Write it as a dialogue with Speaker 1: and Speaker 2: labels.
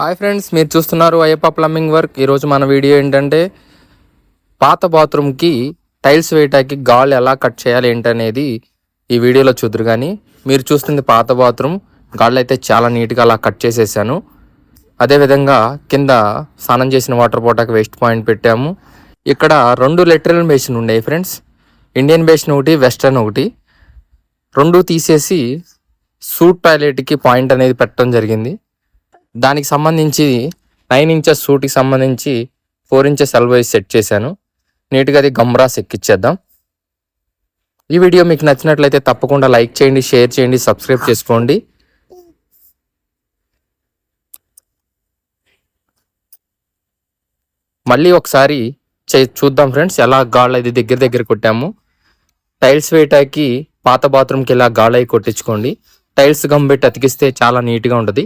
Speaker 1: Hi friends మీరు చూస్తున్నారు Ayyappa plumbing work. ఈరోజు మన వీడియో ఏంటంటే పాత బాత్రూమ్కి టైల్స్ వేయటానికి గాలి ఎలా కట్ చేయాలి ఏంటనేది ఈ వీడియోలో చూద్దరు కానీ మీరు చూస్తుంది పాత బాత్రూమ్. గాళ్ళు అయితే చాలా నీట్గా అలా కట్ చేసేసాను. అదేవిధంగా కింద స్నానం చేసిన వాటర్ పోటాకి వేస్ట్ పాయింట్ పెట్టాము. ఇక్కడ రెండు లెటరల్ బేసిన్ ఉండే ఫ్రెండ్స్. ఇండియన్ బేసిన్ ఒకటి వెస్టర్న్ ఒకటి. రెండు తీసేసి సూట్ టాయిలెట్కి పాయింట్ అనేది పెట్టడం జరిగింది. దానికి సంబంధించి నైన్ ఇంచెస్ సూట్కి సంబంధించి ఫోర్ ఇంచెస్ ఎల్బోస్ సెట్ చేశాను. నీట్గా అది గమ్రాస్ ఎక్కిచ్చేద్దాం. ఈ వీడియో మీకు నచ్చినట్లయితే తప్పకుండా లైక్ చేయండి షేర్ చేయండి సబ్స్క్రైబ్ చేసుకోండి. మళ్ళీ ఒకసారి చే చూద్దాం ఫ్రెండ్స్ ఎలా గాళ్ళు అది దగ్గర దగ్గర కొట్టాము. టైల్స్ వేయటానికి పాత బాత్రూమ్కి ఇలా గాళ్ళయి కొట్టించుకోండి. టైల్స్ గమ్ పెట్టి అతికిస్తే చాలా నీట్గా ఉంటుంది.